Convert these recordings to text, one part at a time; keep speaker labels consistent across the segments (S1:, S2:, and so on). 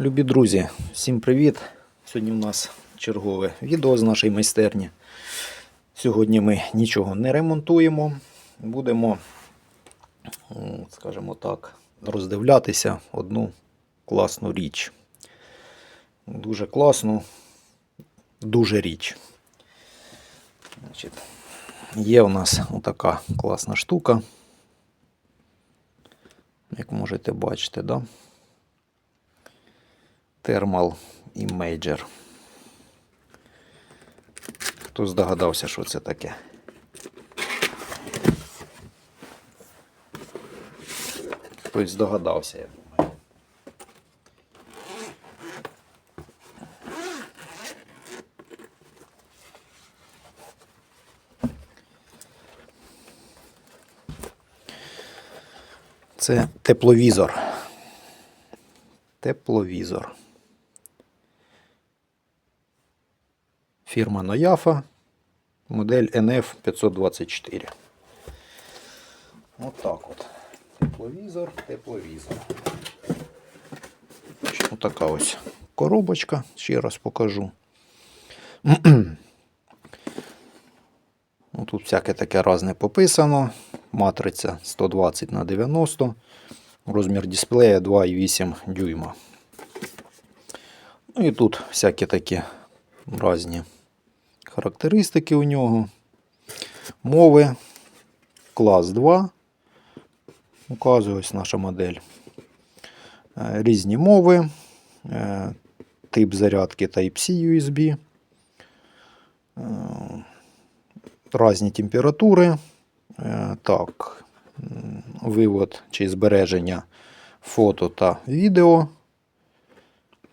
S1: Любі друзі, всім привіт! Сьогодні в нас чергове відео з нашої майстерні. Сьогодні ми нічого не ремонтуємо. Будемо, скажімо так, роздивлятися одну класну річ. Дуже класну, дуже річ. Значить, є у нас така класна штука. Як можете бачити, да? Thermal Imager. Хто здогадався, що це таке? Хтось здогадався, я думаю. Це тепловізор. Тепловізор. Фірма Нояфа. Модель NF524. Отак от. Тепловізор, тепловізор. Ось така ось коробочка. Ще раз покажу. Ну, Тут всяке таке разне пописано. Матриця 120 на 90. Розмір дисплея 2,8 дюйма. Ну і тут всякі такі різні характеристики у нього. Мови. Клас 2. Указує ось наша модель. Е, Різні мови. Е, Тип зарядки Type-C USB. Е, Різні температури. Так, вивод чи збереження фото та відео.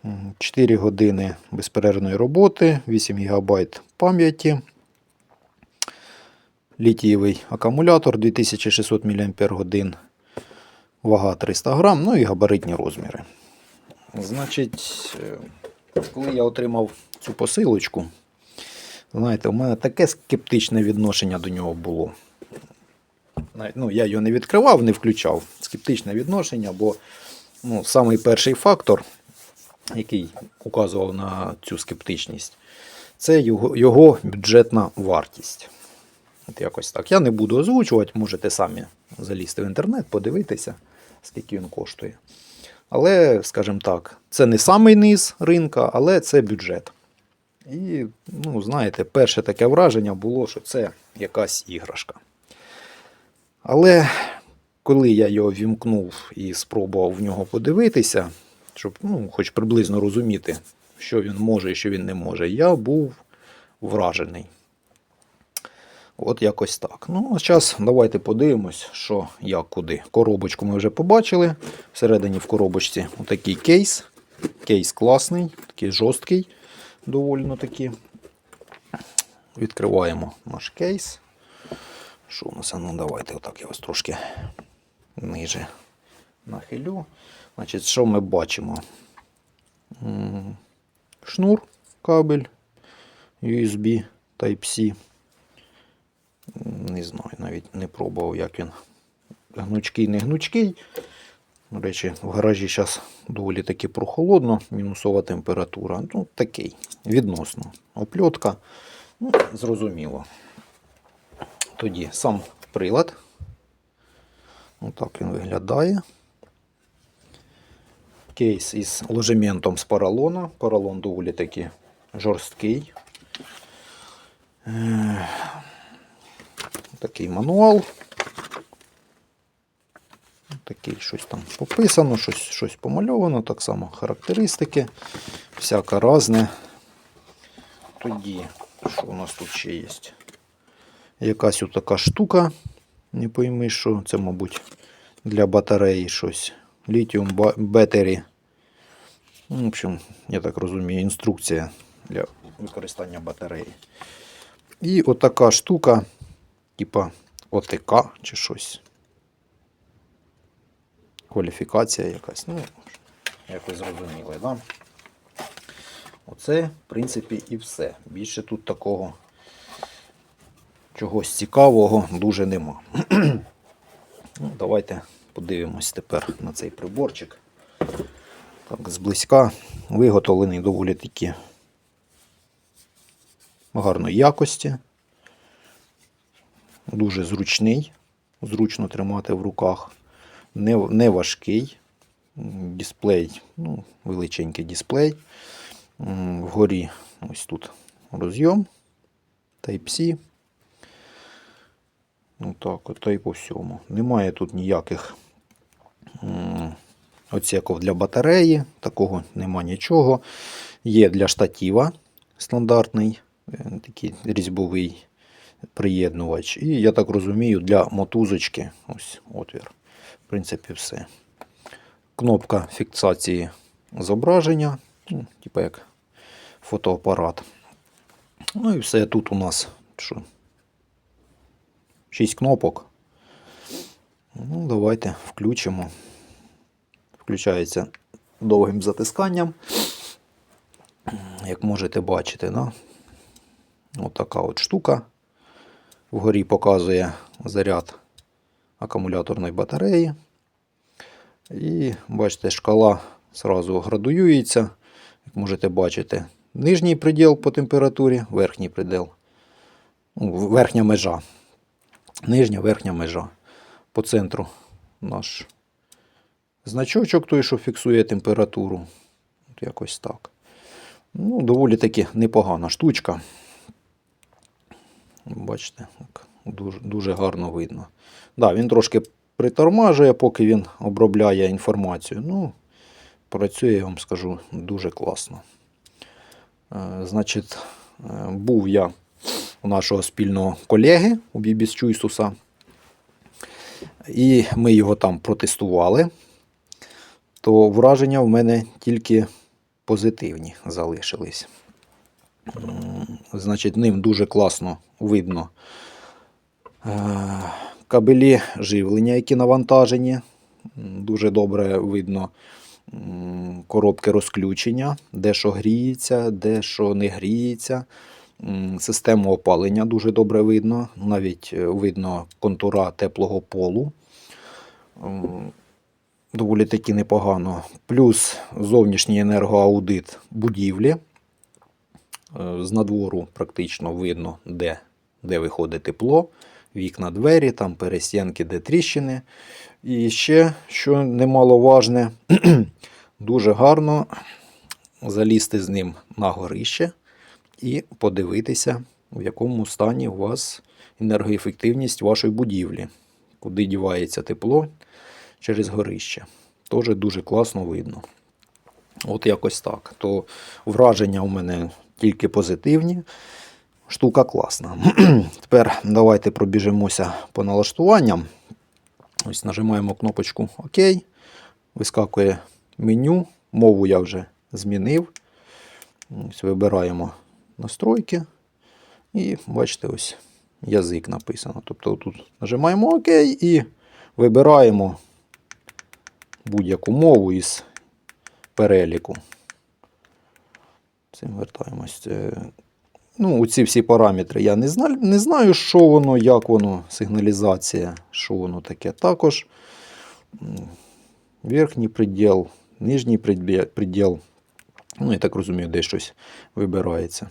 S1: М, 4 години безперервної роботи, 8 ГБ пам'яті. Літієвий акумулятор 2600 мАч, вага 300 грам, ну і габаритні розміри. Значить, е, коли я отримав цю посилочку, знаєте, у мене таке скептичне відношення до нього було. Ну, я його не відкривав, не включав. Скептичне відношення, бо ну, самий перший фактор, який указував на цю скептичність, це його, його бюджетна вартість. От якось так. Я не буду озвучувати, можете самі залізти в інтернет, подивитися, скільки він коштує. Але, скажімо так, це не самий низ ринка, але це бюджет. І, ну, знаєте, перше таке враження було, що це якась іграшка. Але коли я його вімкнув і спробував в нього подивитися, щоб ну, хоч приблизно розуміти, що він може і що він не може, я був вражений. От якось так. Ну, а зараз давайте подивимось, що як куди. Коробочку ми вже побачили. Всередині в коробочці отакий кейс. Кейс класний, такий жорсткий, доволі таки. Відкриваємо наш кейс. Що у нас? Ну, давайте отак я вас трошки ниже нахилю. Значить, що ми бачимо? Шнур, кабель, USB Type-C. Не знаю, навіть не пробував, як він гнучкий, не гнучкий. До речі, в гаражі зараз доволі таки прохолодно, мінусова температура. Ну, такий, відносно. Опльотка, ну, зрозуміло. Тоді сам прилад. Отак він виглядає. Кейс із ложементом з поролона. Поролон доволі таки жорсткий. Е, Такий мануал. Такий щось там пописано, щось, щось помальовано, так само характеристики, всяке разне. Тоді, що у нас тут ще є? Якась така штука. Не пойми, що це, мабуть, для батареї щось. Літіум бетері. Ну, В общем, я так розумію, інструкція для використання батареї. І отака штука, типа ОТК чи щось. Кваліфікація якась. Ну, як ви зрозуміли, да? Оце, в принципі, і все. Більше тут такого чогось цікавого дуже нема. ну, давайте подивимось тепер на цей приборчик. Так, зблизька виготовлений доволі таки гарної якості. Дуже зручний, зручно тримати в руках. Не, не важкий. Дисплей, ну, величенький дисплей. Вгорі ось тут розйом Type-C. Ну так, от та й по всьому. Немає тут ніяких оцеків для батареї, такого нема нічого. Є для штатива стандартний, е, такий різьбовий приєднувач. І, я так розумію, для мотузочки ось отвір. В принципі, все. Кнопка фіксації зображення, ну, типу як фотоапарат. Ну і все тут у нас що? 6 кнопок. Ну, давайте включимо. Включається довгим затисканням. Як можете бачити, да? Отака от штука. Вгорі показує заряд акумуляторної батареї. І бачите, шкала зразу градуюється. Як можете бачити, нижній приділ по температурі, верхній приділ. Ну, верхня межа. Нижня верхня межа. По центру наш значочок, той, що фіксує температуру. От якось так. Ну, доволі таки непогана штучка. Бачите, дуже, дуже гарно видно. Да, він трошки притормажує, поки він обробляє інформацію. Ну, працює, я вам скажу, дуже класно. Е, значить, е, був я у нашого спільного колеги у Бібіс Чуйсуса. І ми його там протестували. То враження в мене тільки позитивні залишились. Значить, ним дуже класно видно е, кабелі живлення, які навантажені. Дуже добре видно коробки розключення, де що гріється, де що не гріється. Систему опалення дуже добре видно. Навіть е, видно контура теплого полу. Доволі таки непогано. Плюс зовнішній енергоаудит будівлі. Е, З надвору практично видно, де, де виходить тепло, вікна, двері, там перестінки, де тріщини. І ще, що немаловажне, дуже гарно залізти з ним на горище і подивитися, в якому стані у вас енергоефективність вашої будівлі, куди дівається тепло через горище. Теж дуже класно видно. От якось так. То враження у мене тільки позитивні. Штука класна. Тепер давайте пробіжимося по налаштуванням. Ось нажимаємо кнопочку ОК. Вискакує меню. Мову я вже змінив. Ось вибираємо настройки. І бачите, ось язик написано. Тобто тут нажимаємо ОК і вибираємо будь-яку мову із переліку. Цим вертаємось. Е, Ну, ці всі параметри я не знаю, не знаю, що воно, як воно, сигналізація, що воно таке. Також верхній приділ, нижній приділ. Ну, я так розумію, де щось вибирається.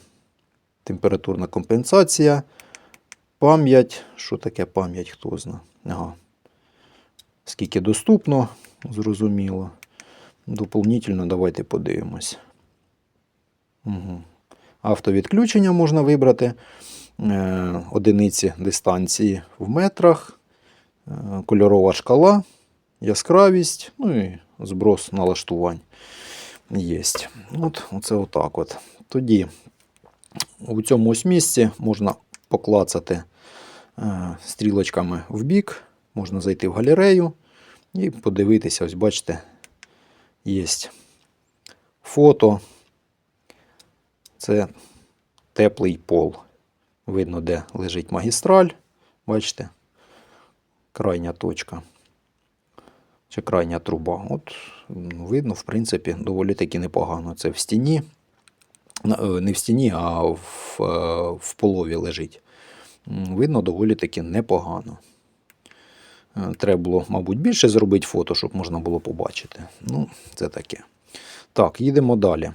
S1: Температурна компенсація, пам'ять. Що таке пам'ять, хто знає. Ага. Скільки доступно, зрозуміло. Дополнительно давайте подивимось. Угу. Автовідключення можна вибрати. Е, одиниці дистанції в метрах, е, кольорова шкала, яскравість, ну і зброс налаштувань є. От, оце отак от. Тоді у цьому ось місці можна поклацати е, стрілочками в бік, можна зайти в галерею і подивитися, ось бачите, є фото. Це теплий пол. Видно, де лежить магістраль. Бачите? Крайня точка. Чи крайня труба. От видно, в принципі, доволі таки непогано. Це в стіні. Е, Не в стіні, а в, е, в полові лежить. Видно доволі таки непогано. Е, Треба було, мабуть, більше зробити фото, щоб можна було побачити. Ну, це таке. Так, їдемо далі.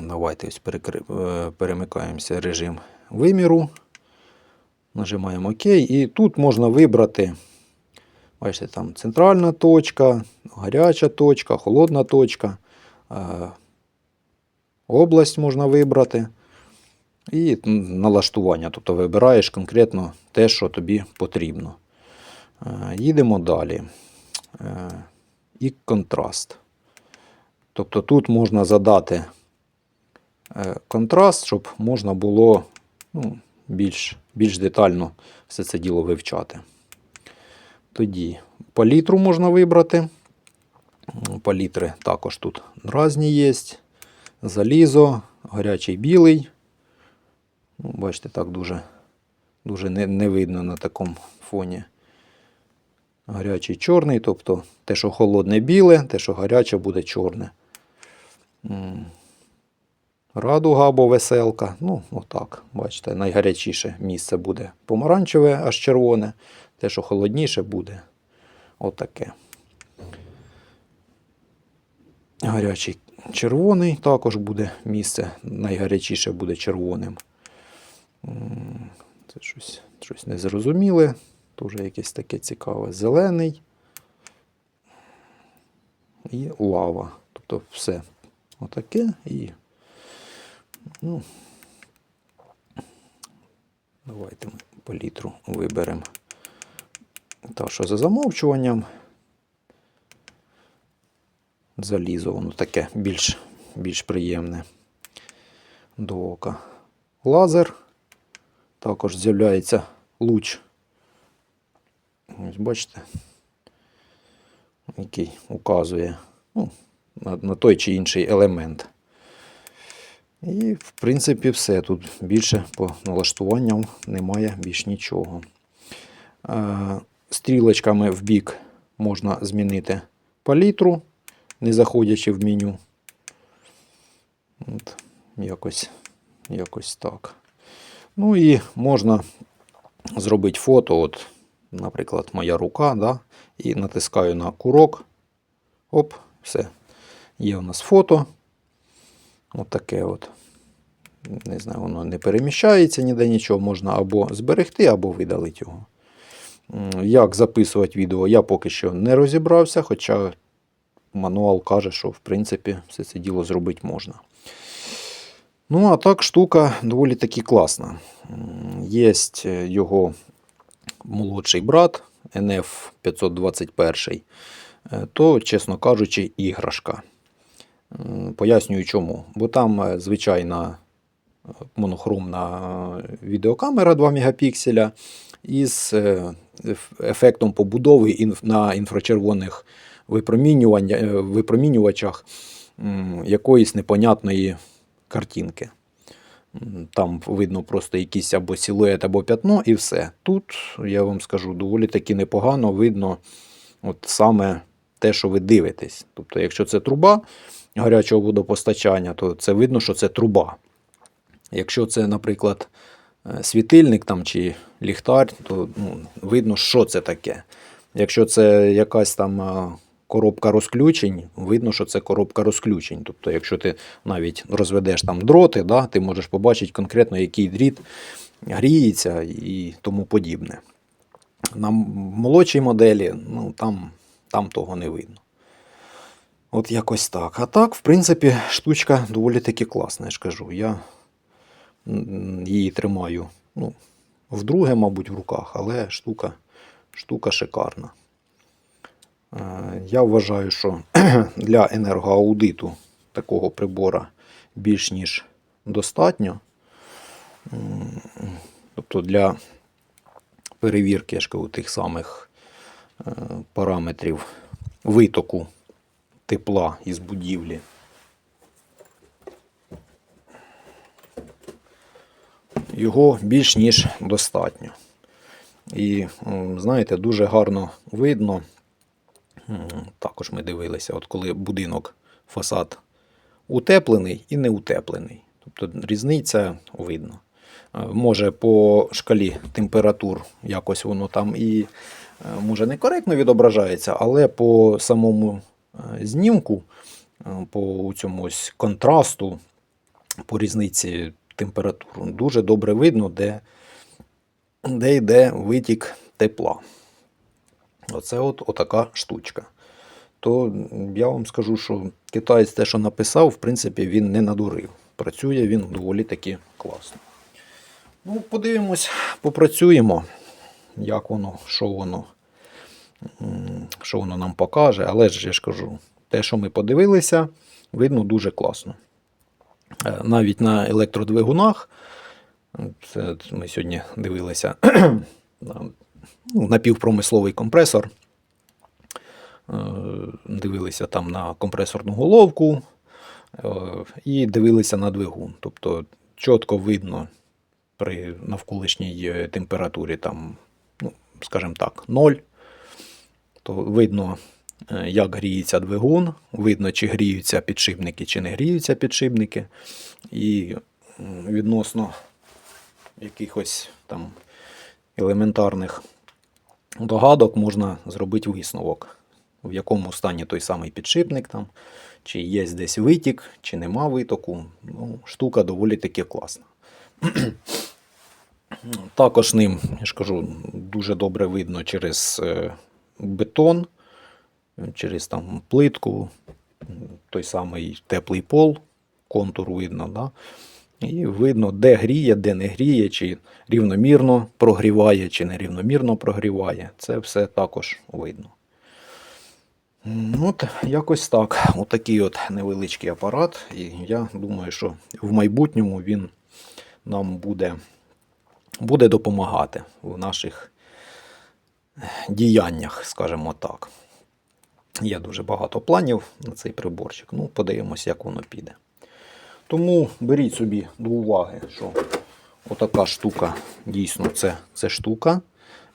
S1: Давайте ось перекри... е, перемикаємося режим виміру. Нажимаємо ОК. І тут можна вибрати. Бачите, там центральна точка, гаряча точка, холодна точка. е, Область можна вибрати. І налаштування. Тобто вибираєш конкретно те, що тобі потрібно. Е, Їдемо далі. Е, І контраст. Тобто тут можна задати е, контраст, щоб можна було ну, більш, більш детально все це діло вивчати. Тоді палітру можна вибрати. Палітри також тут різні є. Залізо, гарячий білий. Ну, бачите, так дуже, дуже не, не видно на такому фоні. Гарячий чорний, тобто те, що холодне біле, те, що гаряче, буде чорне. Радуга або веселка. Ну, отак, бачите, найгарячіше місце буде помаранчеве, аж червоне. Те, що холодніше, буде отаке. Гарячий червоний також буде місце, найгарячіше буде червоним. Це щось, щось незрозуміле. Дуже якесь таке цікаве. Зелений і лава. Тобто все отаке і. Ну, давайте ми палітру виберемо. Та, що за замовчуванням. Залізо, воно таке більш, більш приємне до ока. Лазер. Також з'являється луч. Ось бачите, який указує ну, на, на той чи інший елемент. І, в принципі, все. Тут більше по налаштуванням немає більш нічого. Стрілочками в бік можна змінити палітру, не заходячи в меню. От, якось, якось так. Ну і можна зробити фото. От, наприклад, моя рука, да, і натискаю на курок. Оп, все. Є у нас фото. От таке от. Не знаю, воно не переміщається ніде нічого. Можна або зберегти, або видалити його. Як записувати відео, я поки що не розібрався, хоча мануал каже, що в принципі все це діло зробити можна. Ну, а так, штука доволі таки класна. Є його молодший брат NF 521, е, то, чесно кажучи, іграшка. Пояснюю чому. Бо там е, звичайна е, монохромна е, відеокамера 2 мегапікселя із е, ефектом побудови на інфрачервоних е, випромінювачах якоїсь непонятної картинки. Там видно просто якийсь або силует, або п'ятно, і все. Тут, я вам скажу, доволі таки непогано видно от саме те, що ви дивитесь. Тобто, якщо це труба гарячого водопостачання, то це видно, що це труба. Якщо це, наприклад, е, світильник там, чи ліхтар, то ну, видно, що це таке. Якщо це якась там е, коробка розключень, видно, що це коробка розключень. Тобто, якщо ти навіть розведеш там дроти, да, ти можеш побачити конкретно, який дріт гріється і тому подібне. На молодшій моделі ну, там, там того не видно. От якось так. А так, в принципі, штучка доволі таки класна, я ж кажу. Я її тримаю ну, вдруге, мабуть, в руках, але штука, штука шикарна. Е, Я вважаю, що для енергоаудиту такого прибора більш ніж достатньо. Тобто для перевірки я ж кажу, тих самих е, параметрів витоку тепла із будівлі. Його більш ніж достатньо. І, знаєте, дуже гарно видно. Також ми дивилися, от коли будинок, фасад утеплений і не утеплений. Тобто різниця видно. Е, Може по шкалі температур якось воно там і е, може некоректно відображається, але по самому е, знімку по цьому ось контрасту, по різниці температур. Дуже добре видно, де, де йде витік тепла. Оце от отака штучка. То я вам скажу, що китаєць те, що написав, в принципі, він не надурив. Працює він доволі таки класно. Ну, подивимось, попрацюємо, як воно, що воно, що воно нам покаже. Але ж я ж кажу, те, що ми подивилися, видно дуже класно. Е, Навіть на електродвигунах, це ми сьогодні дивилися ну, напівпромисловий компресор. Е, Дивилися там на компресорну головку е, і дивилися на двигун. Тобто чітко видно при навколишній е, температурі, там, ну, скажімо так, 0, то видно, як гріється двигун, видно, чи гріються підшипники, чи не гріються підшипники. І відносно якихось там елементарних догадок можна зробити висновок, в якому стані той самий підшипник, там, чи є десь витік, чи нема витоку. Ну, штука доволі таки класна. Також ним, я ж кажу, дуже добре видно через е, бетон, через там плитку, той самий теплий пол, контур видно, да? І видно, де гріє, де не гріє, чи рівномірно прогріває, чи нерівномірно прогріває. Це все також видно. Ну, От якось так. Отакий от невеличкий апарат. І я думаю, що в майбутньому він нам буде, буде допомагати в наших діяннях, скажімо так. Є дуже багато планів на цей приборчик. Ну, подивимося, як воно піде. Тому беріть собі до уваги, що отака штука дійсно це, це штука.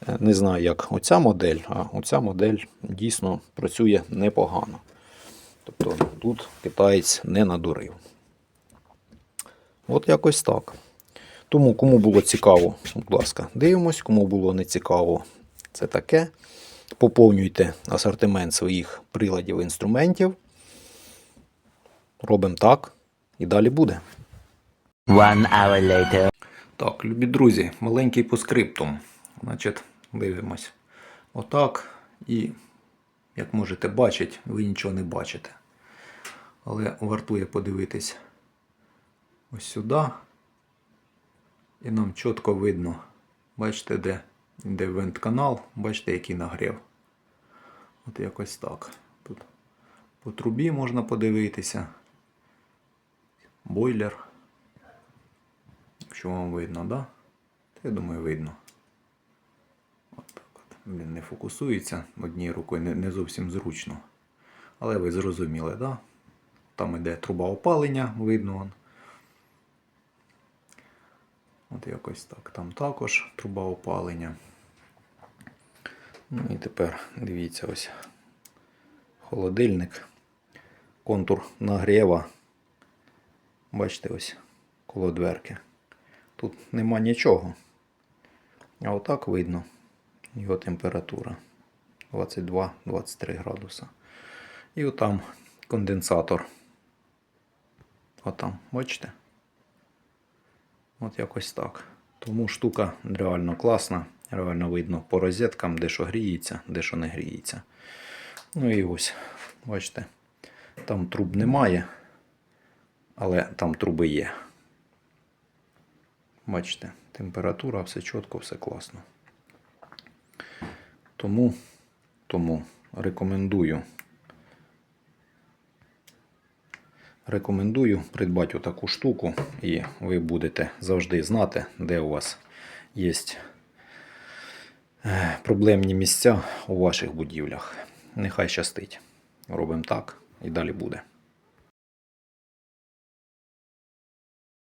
S1: Е, Не знаю, як оця модель, а оця модель дійсно працює непогано. Тобто тут китаєць не надурив. От якось так. Тому, кому було цікаво, будь ласка, дивимось, кому було не цікаво, це таке. Поповнюйте асортимент своїх приладів інструментів. Робимо так і далі буде.
S2: One hour later.
S1: Так, любі друзі, маленький по скриптум. Значить, дивимось. Отак. І, як можете бачити, ви нічого не бачите. Але вартує подивитись ось сюди. І нам чітко видно. Бачите, де, де вент-канал, бачите, який нагрів. От якось так. Тут по трубі можна подивитися. Бойлер. Якщо вам видно, да? То я думаю, видно. От так от. Він не фокусується однією рукою, не, не зовсім зручно. Але ви зрозуміли, да? Там іде труба опалення, видно. вон. От якось так. Там також труба опалення. Ну і тепер дивіться ось холодильник. Контур нагрєва. Бачите, ось коло дверки. Тут нема нічого. А отак видно його температура 22-23 градуса. І отам конденсатор. Отам, бачите? От якось так. Тому штука реально класна. Реально видно по розеткам, де що гріється, де що не гріється. Ну і ось, бачите, там труб немає, але там труби є. Бачите, температура, все чітко, все класно. Тому, тому рекомендую. Рекомендую придбати отаку штуку, і ви будете завжди знати, де у вас є е, проблемні місця у ваших будівлях. Нехай щастить. Робимо так і далі буде.